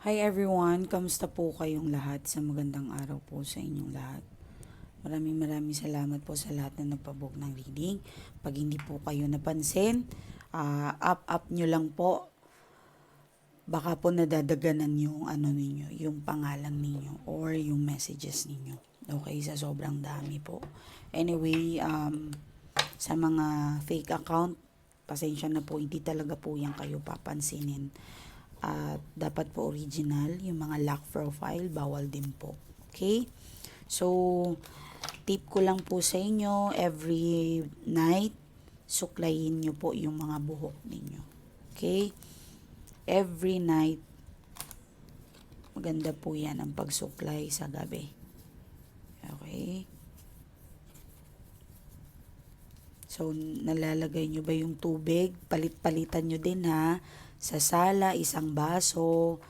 Hi everyone, kamusta po kayong lahat? Sa magandang araw po sa inyong lahat. Maraming maraming salamat po sa lahat na nagpabook ng reading. Pag hindi po kayo napansin, ah, up up nyo lang po. Baka po nadadaganan yung ano ninyo, yung pangalan ninyo or yung messages ninyo. Okay, sa sobrang dami po. Anyway, um, sa mga fake account, pasensya na po, hindi talaga po yan kayo papansinin at dapat po original. Yung mga lock profile, bawal din po. Okay? So, tip ko lang po sa inyo, every night, suklayin nyo po yung mga buhok ninyo. Okay? Every night, maganda po yan ang pagsuklay sa gabi. Okay? So, nalalagay nyo ba yung tubig? Palit-palitan nyo din ha. Sa sala, isang baso.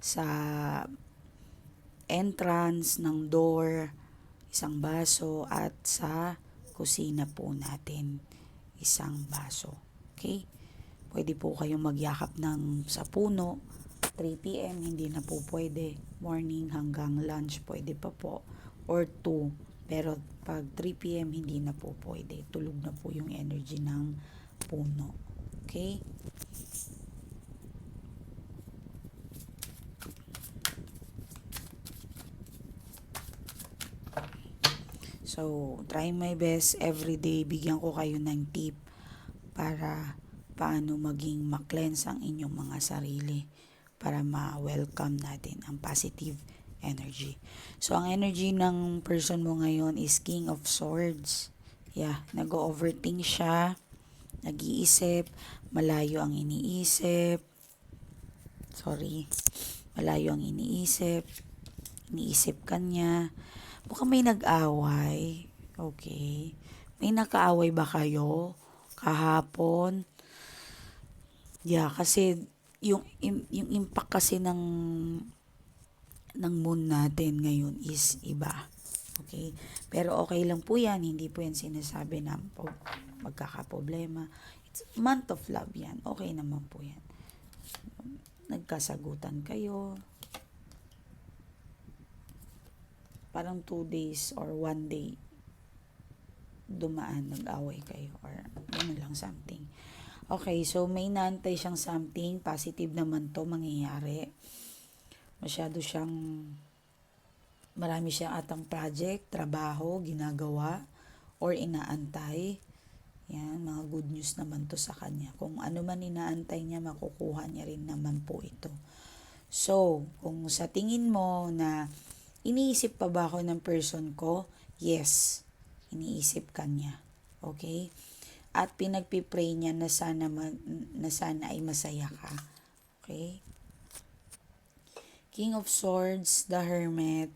Sa entrance ng door, isang baso. At sa kusina po natin, isang baso. Okay? Pwede po kayong magyakap ng sa puno. 3 p.m. hindi na po pwede. Morning hanggang lunch pwede pa po. Or 2. Pero pag 3 p.m. hindi na po pwede. Tulog na po yung energy ng puno. Okay? So, try my best every day. Bigyan ko kayo ng tip para paano maging ma-cleanse ang inyong mga sarili para ma-welcome natin ang positive energy. So, ang energy ng person mo ngayon is King of Swords. Yeah, nag-overthink siya, nag-iisip, malayo ang iniisip. Sorry, malayo ang iniisip, iniisip kanya. Mukhang may nag-away. Okay. May nakaaway ba kayo kahapon? Yeah, kasi yung yung impact kasi ng ng moon natin ngayon is iba. Okay? Pero okay lang po yan. Hindi po yan sinasabi na magkakaproblema. It's month of love yan. Okay naman po yan. Nagkasagutan kayo. Parang two days or one day dumaan, nag-away kayo or ano lang something. Okay, so may naantay siyang something, positive naman to mangyayari. Masyado siyang, marami siyang atang project, trabaho, ginagawa, or inaantay. Yan, mga good news naman to sa kanya. Kung ano man inaantay niya, makukuha niya rin naman po ito. So, kung sa tingin mo na iniisip pa ba ako ng person ko? Yes, iniisip ka niya. Okay? At pinagpipray niya na sana, ma- na sana ay masaya ka. Okay? King of Swords, the Hermit.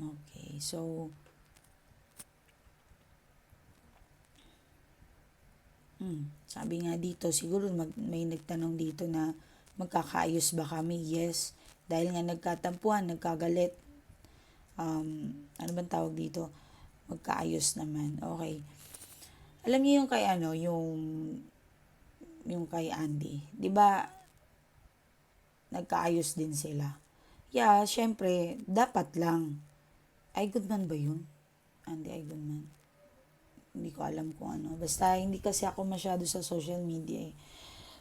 Okay, so Hmm, sabi nga dito, siguro mag, may nagtanong dito na magkakaayos ba kami? Yes. Dahil nga nagkatampuan, nagkagalit. Um, ano bang tawag dito? Magkaayos naman. Okay. Alam niyo yung kay ano, yung yung kay Andy. 'Di ba? Nagkaayos din sila. Yeah, syempre, dapat lang. Ay good man ba yun? Andy ay good man. Hindi ko alam kung ano. Basta hindi kasi ako masyado sa social media eh.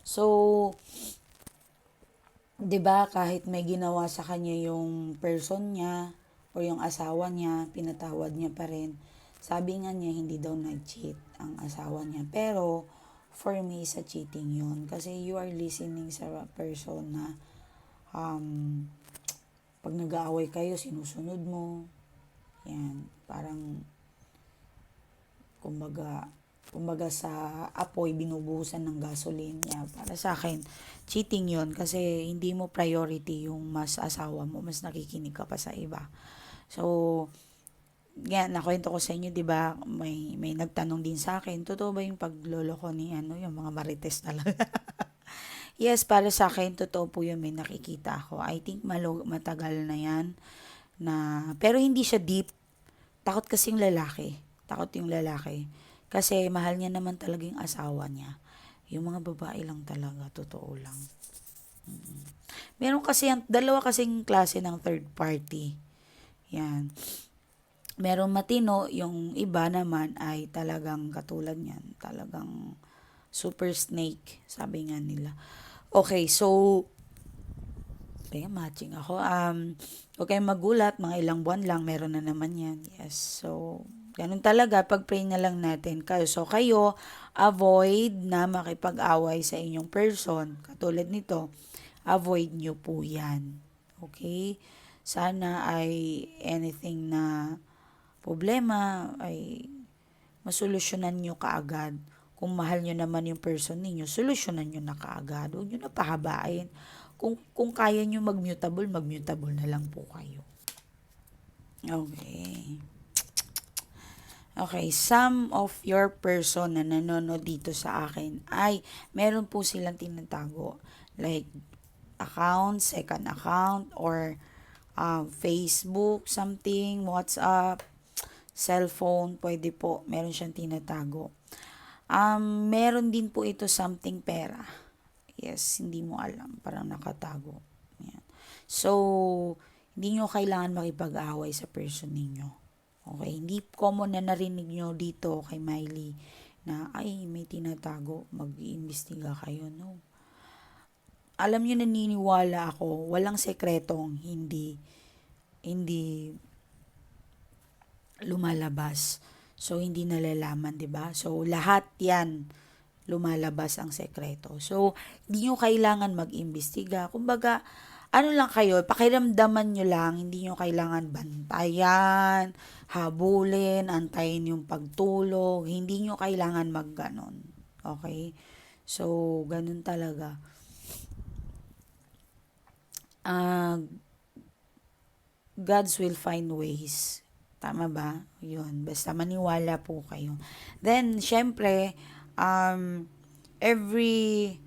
So, 'di ba kahit may ginawa sa kanya yung person niya o yung asawa niya, pinatawad niya pa rin. Sabi nga niya hindi daw nag-cheat ang asawa niya. Pero for me sa cheating 'yun kasi you are listening sa person na um, pag nag-aaway kayo, sinusunod mo. Yan, parang kumbaga kumbaga sa apoy binubuhusan ng gasoline niya para sa akin cheating yon kasi hindi mo priority yung mas asawa mo mas nakikinig ka pa sa iba. So yan nakwento ko sa inyo 'di ba? May may nagtanong din sa akin totoo ba yung pagloloko ni ano yung mga marites talaga? Yes para sa akin totoo po yun may nakikita ako. I think malo, matagal na yan na pero hindi siya deep. Takot kasing lalaki. Takot yung lalaki kasi mahal niya naman talaga yung asawa niya Yung mga babae lang talaga, totoo lang. Mm. Meron kasi, ang- dalawa kasing klase ng third party. Yan. Meron matino, yung iba naman ay talagang katulad yan, talagang super snake, sabi nga nila. Okay, so, kaya matching ako. Um, kayong magulat, mga ilang buwan lang, meron na naman yan. Yes, so, ganun talaga, pag-pray na lang natin kayo. So, kayo, avoid na makipag-away sa inyong person. Katulad nito, avoid nyo po yan. Okay? Sana ay anything na problema ay masolusyonan nyo kaagad. Kung mahal nyo naman yung person ninyo, solusyonan nyo na kaagad. Huwag nyo na pahabain. Kung, kung kaya nyo mag-mutable, mag-mutable na lang po kayo. Okay. Okay, some of your person na nanonood dito sa akin ay meron po silang tinatago. Like, account, second account, or uh, Facebook, something, WhatsApp, cellphone, pwede po. Meron siyang tinatago. Um, meron din po ito something pera. Yes, hindi mo alam. Parang nakatago. Yan. So, hindi nyo kailangan makipag-away sa person ninyo. Okay? Hindi common na narinig nyo dito kay Miley na, ay, may tinatago. Mag-iimbestiga kayo. No. Alam nyo, naniniwala ako, walang sekretong hindi, hindi lumalabas. So, hindi nalalaman, 'di ba So, lahat yan lumalabas ang sekreto. So, hindi nyo kailangan mag-imbestiga. Kumbaga, ano lang kayo, pakiramdaman nyo lang, hindi nyo kailangan bantayan, habulin, antayin yung pagtulog, hindi nyo kailangan magganon. Okay? So, ganun talaga. Uh, God's will find ways. Tama ba? Yun. Basta maniwala po kayo. Then, syempre, um, every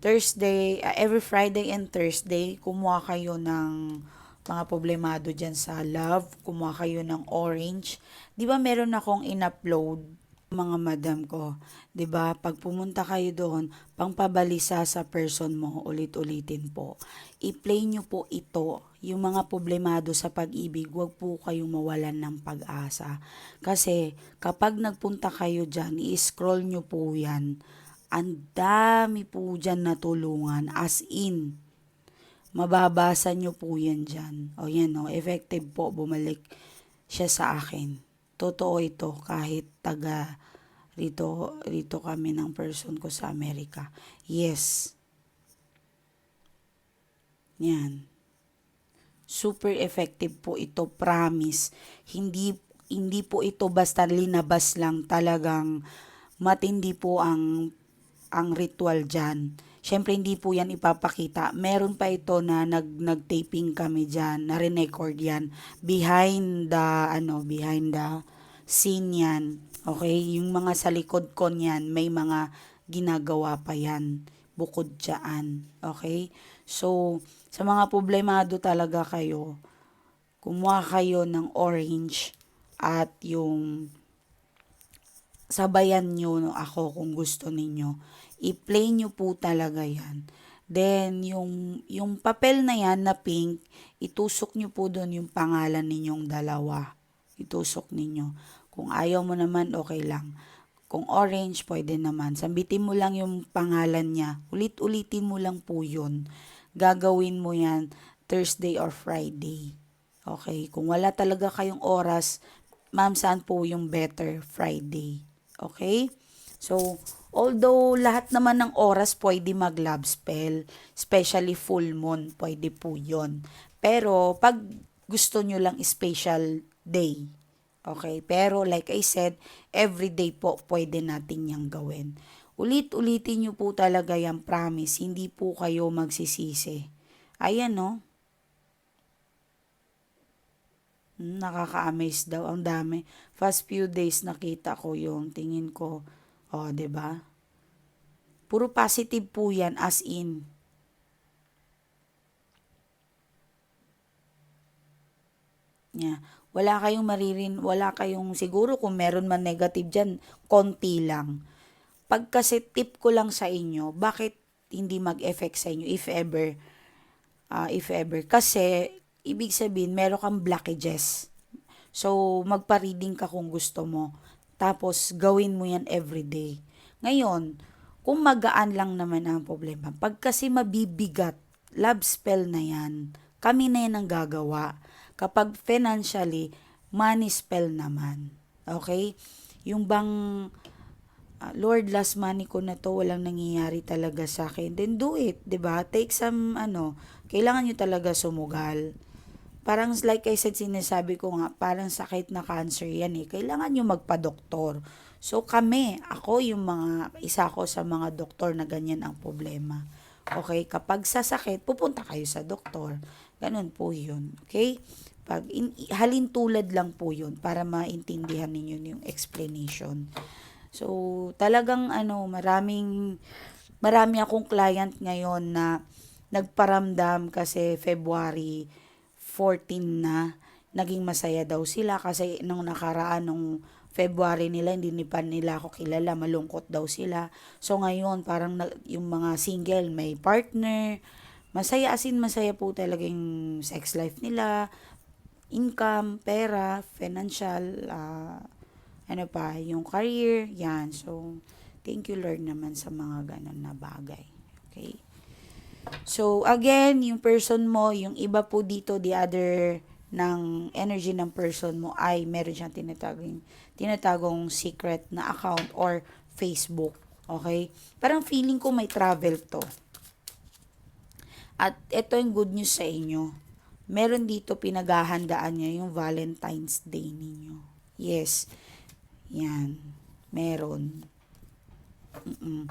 Thursday, uh, every Friday and Thursday, kumuha kayo ng mga problemado dyan sa love, kumuha kayo ng orange. Di ba meron akong in-upload mga madam ko, 'di ba? Pag pumunta kayo doon, pangpabalisa sa person mo, ulit-ulitin po. I-play nyo po ito, yung mga problemado sa pag-ibig, wag po kayong mawalan ng pag-asa. Kasi kapag nagpunta kayo diyan, i-scroll nyo po 'yan. Ang dami po dyan natulungan, as in, mababasa nyo po yan dyan. O yan o, effective po, bumalik siya sa akin totoo ito kahit taga rito, rito kami ng person ko sa Amerika. Yes. Yan. Super effective po ito, promise. Hindi hindi po ito basta linabas lang talagang matindi po ang ang ritual diyan. Syempre hindi po yan ipapakita. Meron pa ito na nag nag-taping kami diyan, na record yan behind the ano, behind the scene yan. Okay, yung mga sa likod ko niyan, may mga ginagawa pa yan bukod dyan. Okay? So, sa mga problemado talaga kayo, kumuha kayo ng orange at yung sabayan nyo no, ako kung gusto ninyo i-play nyo po talaga yan. Then, yung, yung papel na yan na pink, itusok nyo po doon yung pangalan ninyong dalawa. Itusok ninyo. Kung ayaw mo naman, okay lang. Kung orange, pwede naman. Sambitin mo lang yung pangalan niya. Ulit-ulitin mo lang po yun. Gagawin mo yan Thursday or Friday. Okay? Kung wala talaga kayong oras, ma'am, saan po yung better Friday? Okay? So, although lahat naman ng oras pwede mag-love spell, especially full moon, pwede po yon. Pero, pag gusto nyo lang special day, okay? Pero, like I said, every day po pwede natin yang gawin. Ulit-ulitin nyo po talaga yung promise, hindi po kayo magsisisi. Ayan, no? Hmm, nakaka-amaze daw. Ang dami. First few days nakita ko yung tingin ko, o, oh, ba? Puro positive po 'yan as in. Yeah. Wala kayong maririn, wala kayong siguro kung meron man negative diyan, konti lang. pag kasi tip ko lang sa inyo, bakit hindi mag-effect sa inyo if ever, ah, if ever. Kasi, ibig sabihin, meron kang blockages. So, magpa-reading ka kung gusto mo. Tapos, gawin mo yan everyday. Ngayon, kung magaan lang naman ang problema, pag kasi mabibigat, love spell na yan, kami na yan ang gagawa. Kapag financially, money spell naman. Okay? Yung bang, ah, Lord, last money ko na to, walang nangyayari talaga sa akin, then do it, 'di ba Take some, ano, kailangan nyo talaga sumugal. Parang like I said, sinasabi ko nga, parang sakit na cancer yan eh. Kailangan nyo magpa-doktor. So kami, ako yung mga, isa ko sa mga doktor na ganyan ang problema. Okay, kapag sasakit, pupunta kayo sa doktor. Ganun po yun. Okay? Pag in, halin tulad lang po yun para maintindihan ninyo yung explanation. So, talagang ano, maraming, marami akong client ngayon na nagparamdam kasi February 14 na naging masaya daw sila kasi nung nakaraan nung February nila hindi ni pa nila ako kilala malungkot daw sila. So ngayon parang na, yung mga single may partner. Masaya asin masaya po talaga yung sex life nila. Income pera financial ah, ano pa yung career yan. So thank you Lord naman sa mga ganun na bagay. Okay So, again, yung person mo, yung iba po dito, the other ng energy ng person mo ay meron siyang tinatagong, tinatagong secret na account or Facebook. Okay? Parang feeling ko may travel to. At ito yung good news sa inyo. Meron dito pinaghahandaan niya yung Valentine's Day ninyo. Yes. Yan. Meron. Mm-mm.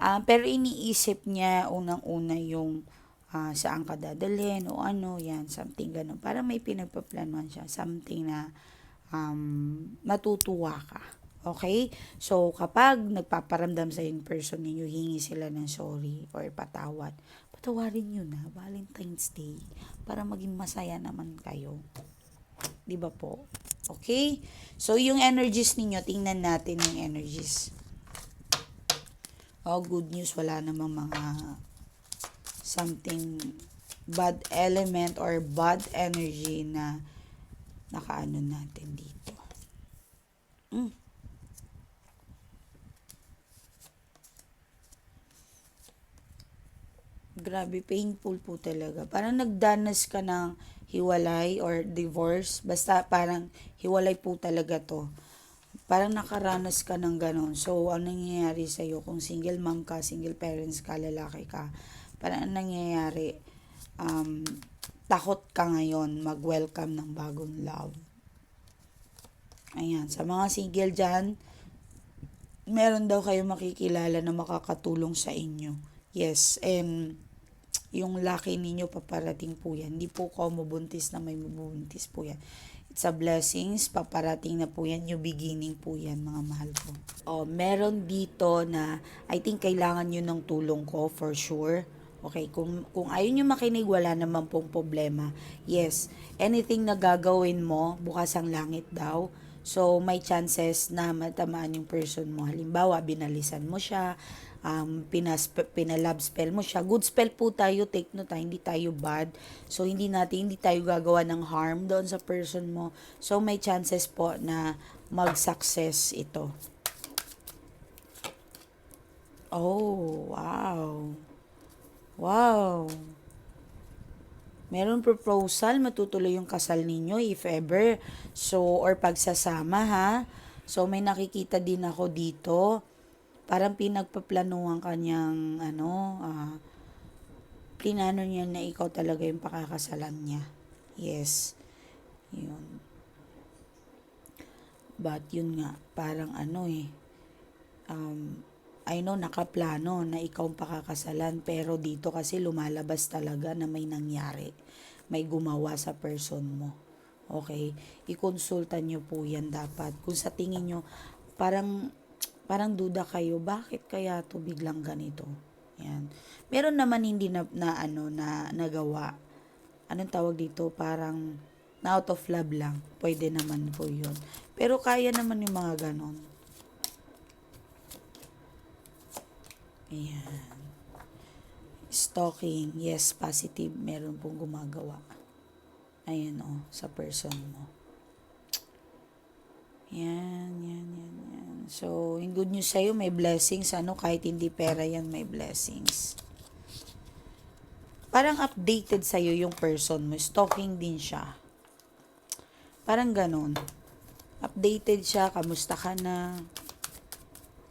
Ah, pero iniisip niya unang-una yung ah, saan ka dadalhin o ano, yan, something ganun. Para may pinagpaplanuhan siya, something na um, matutuwa ka. Okay? So, kapag nagpaparamdam sa yung person ninyo, hingi sila ng sorry or patawad, patawarin nyo na, Valentine's Day, para maging masaya naman kayo. Di ba po? Okay? So, yung energies ninyo, tingnan natin yung energies. Oh, good news, wala namang mga something bad element or bad energy na nakaano natin dito. Mm. Grabe, painful po talaga. Parang nagdanas ka ng hiwalay or divorce. Basta parang hiwalay po talaga to parang nakaranas ka ng ganon. So, ang nangyayari sa'yo, kung single mom ka, single parents ka, lalaki ka, parang ang nangyayari, um, takot ka ngayon mag-welcome ng bagong love. Ayan, sa mga single dyan, meron daw kayo makikilala na makakatulong sa inyo. Yes, and yung laki ninyo paparating po yan. Hindi po ko mabuntis na may mabuntis po yan. It's a blessings. Paparating na po yan. New beginning po yan, mga mahal ko. Oh, meron dito na I think kailangan nyo ng tulong ko for sure. Okay, kung, kung ayaw nyo makinig, wala naman pong problema. Yes, anything na gagawin mo, bukas ang langit daw. So, may chances na matamaan yung person mo. Halimbawa, binalisan mo siya, um, pinas, pinalab spell mo siya. Good spell po tayo, take note, ha, hindi tayo bad. So, hindi natin, hindi tayo gagawa ng harm doon sa person mo. So, may chances po na mag-success ito. Oh, wow. Wow. Meron proposal, matutuloy yung kasal ninyo if ever. So, or pagsasama ha. So, may nakikita din ako dito parang pinagpaplanuhan kanyang ano, uh, plinano niya na ikaw talaga yung pakakasalan niya. Yes. Yun. But yun nga, parang ano eh, um, I know nakaplano na ikaw ang pakakasalan pero dito kasi lumalabas talaga na may nangyari. May gumawa sa person mo. Okay? Ikonsulta nyo po yan dapat. Kung sa tingin nyo, parang parang duda kayo, bakit kaya to biglang ganito? Yan. Meron naman hindi na, na ano na nagawa. Anong tawag dito? Parang na out of love lang. Pwede naman po 'yun. Pero kaya naman yung mga ganon. Ayan. Stalking. Yes, positive. Meron pong gumagawa. Ayan o, sa person mo. Yan, yan, yan, yan. So, yung good news sa'yo, may blessings. Ano, kahit hindi pera yan, may blessings. Parang updated sa'yo yung person mo. Stalking din siya. Parang ganun. Updated siya, kamusta ka na.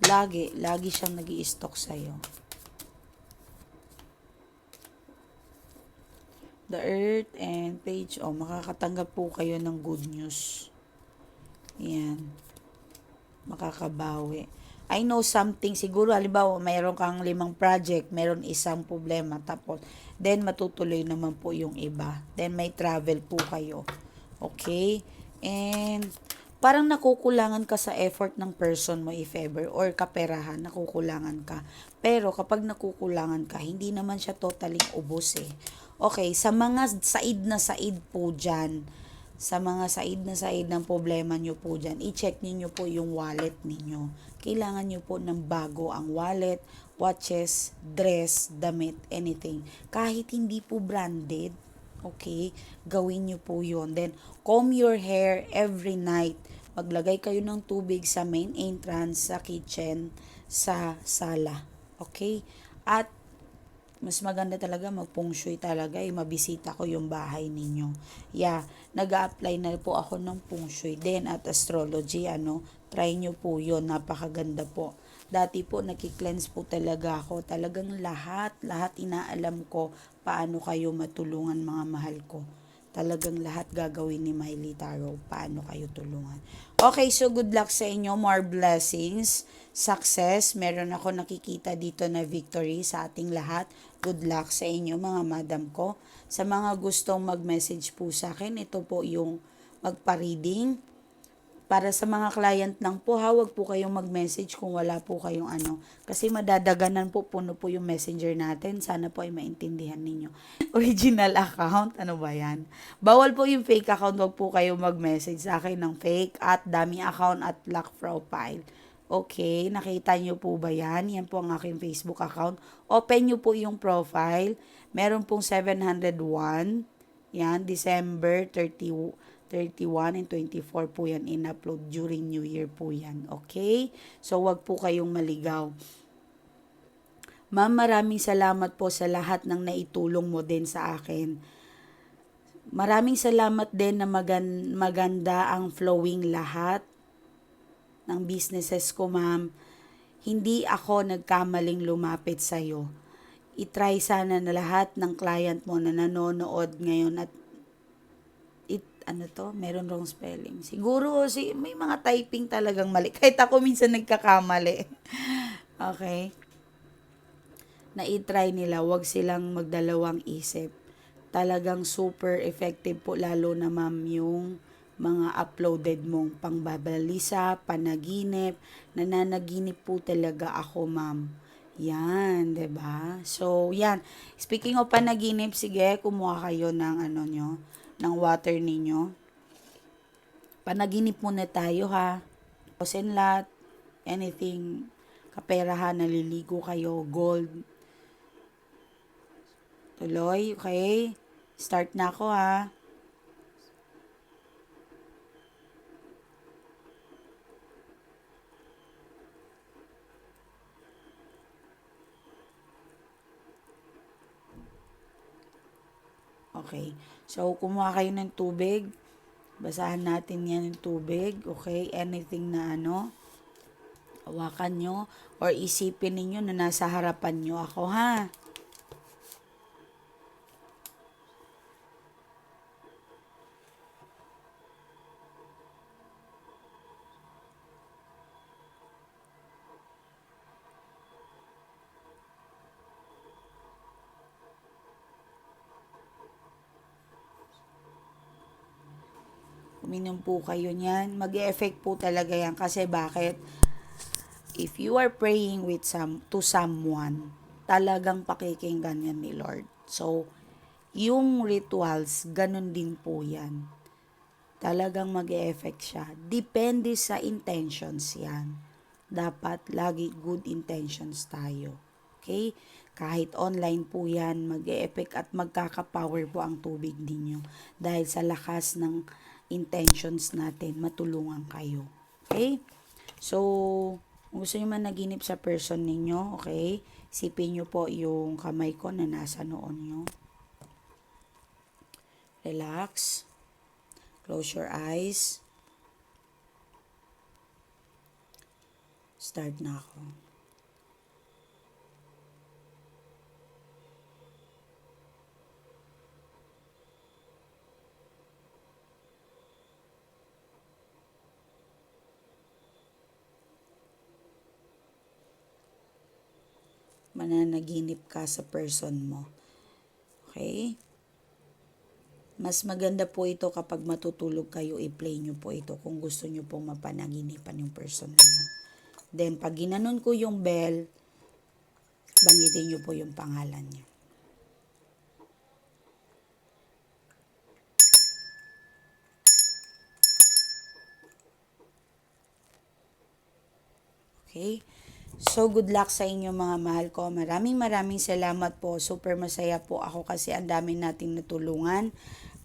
Lagi, lagi siyang nag stalk sa'yo. The Earth and Page. Oh, makakatanggap po kayo ng good news. Yan. Makakabawi. I know something, siguro, halimbawa, mayroon kang limang project, meron isang problema, tapos, then matutuloy naman po yung iba. Then may travel po kayo. Okay? And, parang nakukulangan ka sa effort ng person mo if ever, or kaperahan, nakukulangan ka. Pero, kapag nakukulangan ka, hindi naman siya totally ubos eh. Okay, sa mga said na said po dyan, sa mga said na said ng problema nyo po dyan, i-check ninyo po yung wallet ninyo. Kailangan nyo po ng bago ang wallet, watches, dress, damit, anything. Kahit hindi po branded, okay, gawin nyo po yun. Then, comb your hair every night. Maglagay kayo ng tubig sa main entrance, sa kitchen, sa sala. Okay? At mas maganda talaga mag-feng shui talaga, eh, mabisita ko yung bahay ninyo. Yeah, nag apply na po ako ng feng shui din at astrology, ano, try nyo po yun, napakaganda po. Dati po, nakikleanse po talaga ako. Talagang lahat, lahat inaalam ko paano kayo matulungan mga mahal ko. Talagang lahat gagawin ni Miley Tarot, paano kayo tulungan. Okay, so good luck sa inyo, more blessings, success. Meron ako nakikita dito na victory sa ating lahat. Good luck sa inyo mga madam ko. Sa mga gustong mag-message po sa akin, ito po yung magpa-reading. Para sa mga client lang po, ha, wag po kayong mag-message kung wala po kayong ano. Kasi madadaganan po, puno po yung messenger natin. Sana po ay maintindihan ninyo. Original account, ano ba yan? Bawal po yung fake account, wag po kayong mag-message sa akin ng fake at dami account at lock profile. Okay, nakita nyo po ba yan? Yan po ang aking Facebook account. Open nyo po yung profile. Meron pong 701. Yan, December 30, 31 and 24 po yan in-upload during New Year po yan. Okay? So, wag po kayong maligaw. Ma'am, maraming salamat po sa lahat ng naitulong mo din sa akin. Maraming salamat din na magan- maganda ang flowing lahat ng businesses ko, ma'am. Hindi ako nagkamaling lumapit sa'yo. I-try sana na lahat ng client mo na nanonood ngayon at it, ano to, meron wrong spelling. Siguro, si, may mga typing talagang mali. Kahit ako minsan nagkakamali. okay? Na i-try nila, wag silang magdalawang isip. Talagang super effective po lalo na ma'am yung mga uploaded mong pangbabalisa, panaginip, nananaginip po talaga ako, ma'am. Yan, 'di ba? So, yan. Speaking of panaginip, sige, kumuha kayo ng ano nyo, ng water ninyo. Panaginip muna tayo ha. Osenlat, anything, kaperahan, naliligo kayo, gold. Tuloy, okay? Start na ako ha. Okay. So, kumuha kayo ng tubig. Basahan natin yan ng tubig. Okay? Anything na ano, hawakan nyo or isipin ninyo na nasa harapan nyo ako, ha? Uminom po kayo niyan. mag effect po talaga yan. Kasi bakit? If you are praying with some, to someone, talagang pakikinggan yan ni Lord. So, yung rituals, ganun din po yan. Talagang mag effect siya. Depende sa intentions yan. Dapat lagi good intentions tayo. Okay? Kahit online po yan, mag effect at magkaka-power po ang tubig ninyo. Dahil sa lakas ng intentions natin, matulungan kayo. Okay? So, kung gusto nyo man naginip sa person ninyo, okay? Sipin nyo po yung kamay ko na nasa noon nyo. Relax. Close your eyes. Start na ako. Mananaginip ka sa person mo. Okay? Mas maganda po ito kapag matutulog kayo, i-play nyo po ito kung gusto nyo pong mapanaginipan yung person nyo. Then, pag ginanon ko yung bell, banggitin nyo po yung pangalan niya. Okay? So, good luck sa inyo mga mahal ko. Maraming maraming salamat po. Super masaya po ako kasi ang dami nating natulungan.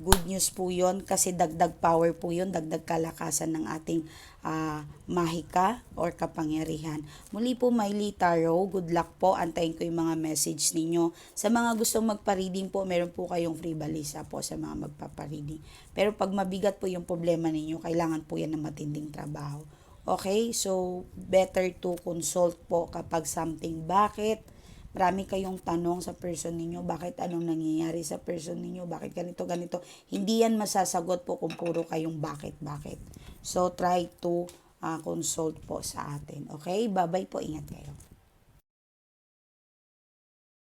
Good news po yon kasi dagdag power po yon dagdag kalakasan ng ating ah, mahika or kapangyarihan. Muli po, Miley Tarot, good luck po. Antayin ko yung mga message ninyo. Sa mga gustong magpa-reading po, meron po kayong free balisa po sa mga magpapa-reading. Pero pag mabigat po yung problema ninyo, kailangan po yan ng matinding trabaho. Okay? So, better to consult po kapag something. Bakit? Marami kayong tanong sa person ninyo. Bakit anong nangyayari sa person ninyo? Bakit ganito, ganito? Hindi yan masasagot po kung puro kayong bakit, bakit. So, try to ah, consult po sa atin. Okay? Bye-bye po. Ingat kayo.